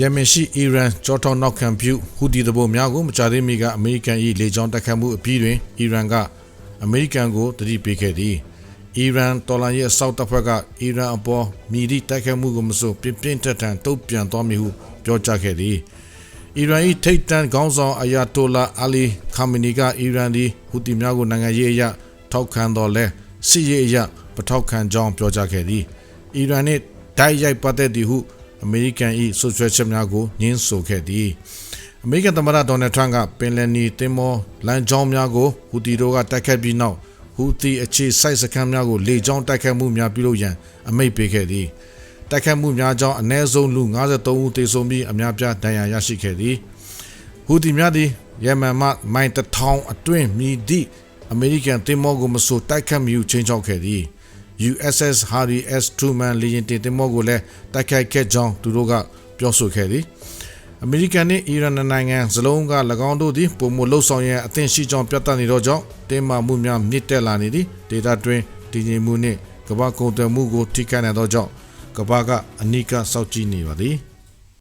ယမင်ရှိအီရန်ကြောထောက်နောက်ခံပြုဟူဒီတဘိုများကိုမကြသေးမီကအမေရိကန်၏လေကြောင်းတိုက်ခတ်မှုအပြီးတွင်အီရန်ကအမေရိကန်ကိုတတိပေးခဲ့သည်အီရန်တော်လိုင်းရဲ့စောက်တပ်ဖွဲ့ကအီရန်အပေါ်မြည်သည့်တိုက်ခတ်မှုကိုမဆိုပြင်းပြင်းထန်ထန်တုံ့ပြန်သွားမည်ဟုပြောကြားခဲ့သည်အီရန်၏ထိပ်တန်းခေါင်းဆောင်အယာတိုလာအလီခါမနီကအီရန်သည်ဟူတီများကိုနိုင်ငံရေးအရထောက်ခံတော်လဲစစ်ရေးအရပထောက်ခံကြောင်းပြောကြားခဲ့သည်အီရန်နှင့်ဓာတ်ရိုက်ပတ်သက်သည်ဟု အမေရိကန်၏ဆွဆွဲချက်များကိုညှင်းဆိုခဲ့သည်အမေရိကန်သမ္မတဒေါ်နယ်ထရန့်ကပင်လယ်နီတင်မောလမ်းကြောင်းများကိုဟူတီတို့ကတိုက်ခတ်ပြီးနောက်ဟူတီအခြေစိုက်စခန်းများကိုလေကြောင်းတိုက်ခတ်မှုများပြုလုပ်ရန်အမိန့်ပေးခဲ့သည်တိုက်ခတ်မှုများကြောင့်အ ਨੇ ဆုံးလူ53ဦးသေဆုံးပြီးအများပြားဒဏ်ရာရရှိခဲ့သည်ဟူတီများသည်ယမန်မှမိုင်တစ်ထောင်အတွင်းမြည်သည့်အမေရိကန်တင်မောကိုမဆိုတိုက်ခတ်မှုချင်းချောက်ခဲ့သည် USS Harry S Truman လေယာဉ်တင်တင်မောကိုလည်းတိုက်ခိုက်ခဲ့ကြောင်းသူတို့ကပြောဆိုခဲ့သည်အမေရိကန်နဲ့အီရန်နိုင်ငံစလုံးက၎င်းတို့သည်ပုံမလှုပ်ဆောင်ရန်အသင့်ရှိကြောင်းပြသနေသောကြောင့်တင်းမာမှုများမြင့်တက်လာနေသည်ဒေတာတွင်တည်ငြိမ်မှုနှင့်ကမ္ဘာကုန်သွယ်မှုကိုထိခိုက်နေသောကြောင့်ကမ္ဘာကအနိကစောင့်ကြည့်နေပါသည်